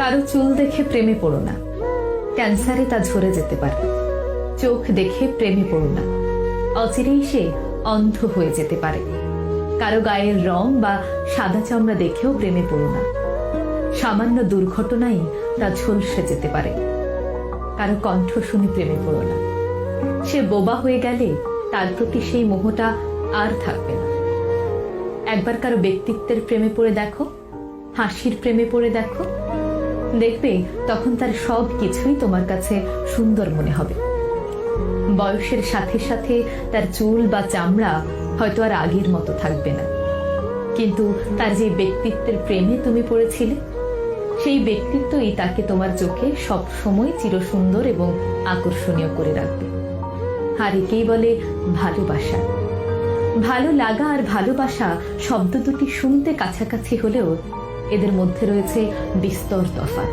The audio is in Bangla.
কারও চুল দেখে প্রেমে পড়ো না। ক্যান্সারে তা ঝরে যেতে পারে। চোখ দেখে প্রেমে পড়ো না। অচিরেই সে অন্ধ হয়ে যেতে পারে। কারও গায়ের রং বা সাদা চামড়া দেখেও প্রেমে পড়ো না। সামান্য দুর্ঘটনাই তা ঝলসে যেতে পারে। কারও কণ্ঠ শুনে প্রেমে পড়ো না। সে বোবা হয়ে গেলে তার প্রতি সেই মোহটা আর থাকবে না। একবার কারও ব্যক্তিত্বের প্রেমে পড়ে দেখো, হাসির প্রেমে পড়ে দেখো দেখবে তখন তার সব কিছুই তোমার কাছে সুন্দর মনে হবে। বয়সের সাথে সাথে তার চুল বা চামড়া হয়তো আর আগের মতো থাকবে না। কিন্তু তার যে ব্যক্তিত্বের প্রেমে তুমি পড়েছিলে, সেই ব্যক্তিত্বই তাকে তোমার চোখে সব সময় চিরসুন্দর এবং আকর্ষণীয় করে রাখবে। আর একেই বলে ভালোবাসা। ভালো লাগা আর ভালোবাসা শব্দ দুটি শুনতে কাছাকাছি হলেও এদের মধ্যে রয়েছে বিস্তর তফাত